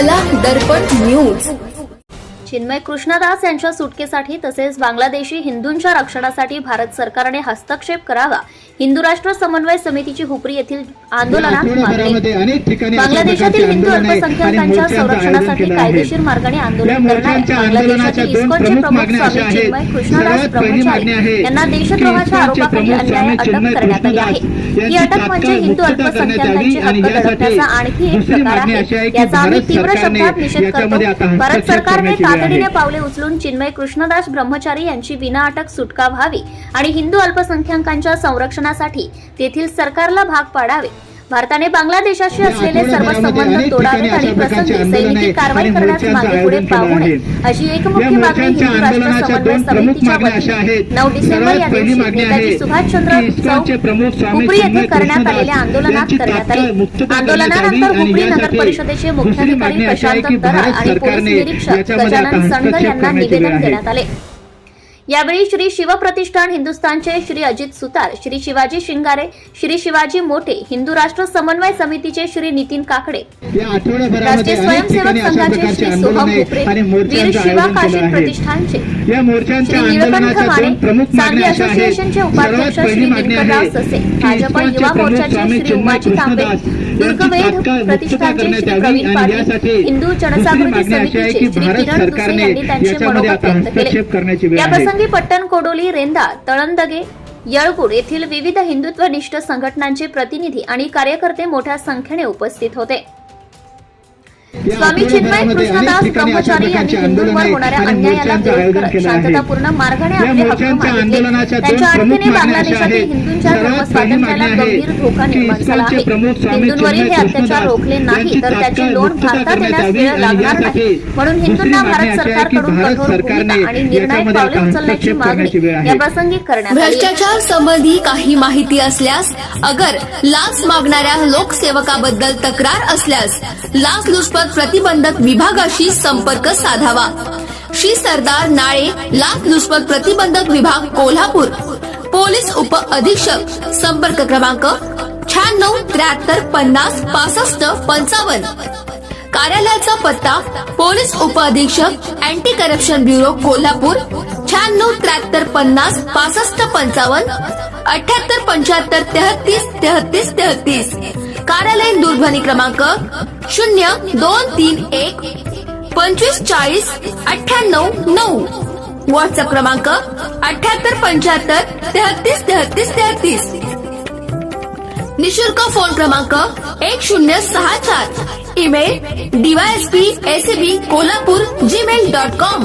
कला दर्पण न्यूज. चिन्मय कृष्णदास यांच्या सुटकेसाठी तसेच बांगलादेशी हिंदूंच्या रक्षणासाठी भारत सरकारने हस्तक्षेप करावा. हिंदू राष्ट्र समन्वय समितीची हुपरी येथील आंदोलनात बांगलादेशातील हिंदू अल्पसंख्याकांच्या संरक्षणासाठी. कायदेशीर मार्गाने आंदोलन करणारे बांगलादेशातील इस्कॉनचे प्रमुख स्वामी चिन्मय कृष्णदास ब्रह्मचारी यांना देशद्रोहाच्या आरोपाखाली अन्याय अटक करण्यात आली आहे. ही अटक म्हणजे तात्काळ हिंदू अल्पसंख्याकांचे हक्क दडपण्याचा आणखी एक प्रकार आहे. याचा आम्ही तीव्र शब्दात निषेध करतो. भारत सरकारने आहे. तातडीने पावले उचलून चिन्मय कृष्णदास ब्रह्मचारी यांची विनाअटक सुटका व्हावी आणि हिंदू अल्पसंख्याकांच्या संरक्षणासाठी तेथील सरकारला भाग पाडावे. भारताने बांगलादेशाशी असलेले सर्व संबंध तोडावेत आणि प्रसंगी सैनिकी कारवाई करण्यास मागे पुढे पाहू नये. अशी या एकमुखी मागणी हिंदू राष्ट्र समन्वय समितीच्या वतीने नऊ डिसेंबर या दिवशी नेताजी सुभाषचंद्र चौक हुपरी येथे करण्यात आलेल्या आंदोलनात करण्यात आले आंदोलनानंतर हुपरी नगर परिषदेचे मुख्याधिकारी प्रशांत दरा आणि पोलीस निरीक्षक गजानन हस्तक्षेप यांना निवेदन. देण्यात आले यावेळी श्री शिवप्रतिष्ठान हिंदुस्थानचे श्री अजित सुतार श्री शिवाजी शिंगारे श्री शिवाजी मोठे हिंदू राष्ट्र समन्वय समितीचे श्री नितीन काकडे. राष्ट्रीय स्वयंसेवक संघाचे श्री सोहम आणि वीर शिवा काशी प्रतिष्ठानचे. श्री निळकंठ माने सांगली असोसिएशनचे उपाध्यक्ष श्री आहे ससे भाजप युवा मोर्चाचे श्री उमाजी तांबे मुक्तता प्रतिष्ठानचे श्री प्रवीण पाटील हिंदू जनजागृती समितीचे श्री किरण सरकारने यांनी त्यांचे मनोगत व्यक्त केले. हस्तक्षेप प्रसंगी पट्टण कोडोली रेंदा तळंदगे येळगुड येथील विविध हिंदुत्वनिष्ठ संघटनांचे प्रतिनिधी आणि कार्यकर्ते मोठ्या संख्येने उपस्थित होते. स्वामी चिन्मय कृष्णदास ब्रह्मचारी यांनी हिंदूंवर होणाऱ्या अन्यायाला विरोध करत शांततापूर्ण मार्गाने आपले हक्क मागितले. आंदोलनाच्या दोन त्यांच्या प्रमुख अडचणी बांगलादेशातील हिंदूंच्या धर्मस्वातंत्र्याला गंभीर धोका निर्माण झाला आहे. हिंदूंवरील हे अत्याचार रोखले नाही तर त्याची लोन भारतात येण्यास वेळ लागणार नाही. म्हणून हिंदूंना भारत सरकारकडून भारत कठोर भूमिका सरकारने आणि निर्णायक पावले उचलण्याची मागणी वेळ आहे. या प्रसंगी करण्यात भ्रष्टाचार संबंधी काही माहिती असल्यास अगर लाच मागणाऱ्या लोकसेवकाबद्दल तक्रार असल्यास लाचलुचपत प्रतिबंधक विभागाशी संपर्क साधावा. श्री सरदार नाळे लाचलुचपत प्रतिबंधक विभाग कोल्हापूर. पोलीस उप अधीक्षक संपर्क क्रमांक शहाण्णव त्र्याहत्तर पन्नास पासष्ट पंचावन्न. कार्यालयाचा पत्ता पोलीस उप अधीक्षक अँटी करप्शन ब्युरो कोल्हापूर शहाण्णव त्र्याहत्तर पन्नास पासष्ट पंचावन्न अठ्याहत्तर पंच्याहत्तर तेहतीस तेहतीस तेहतीस. कार्यालयीन दूरध्वनी क्रमांक शून्य दोन तीन एक पंचवीस चाळीस अठ्ठ्याण्णव नऊ. व्हॉट्सअप क्रमांक अठ्याहत्तर पंच्याहत्तर तेहतीस तेहतीस तेहतीस निशुल्क फोन क्रमांक एक शून्य सहा चार. Email DYSP ACB Kolhapur Gmail dot com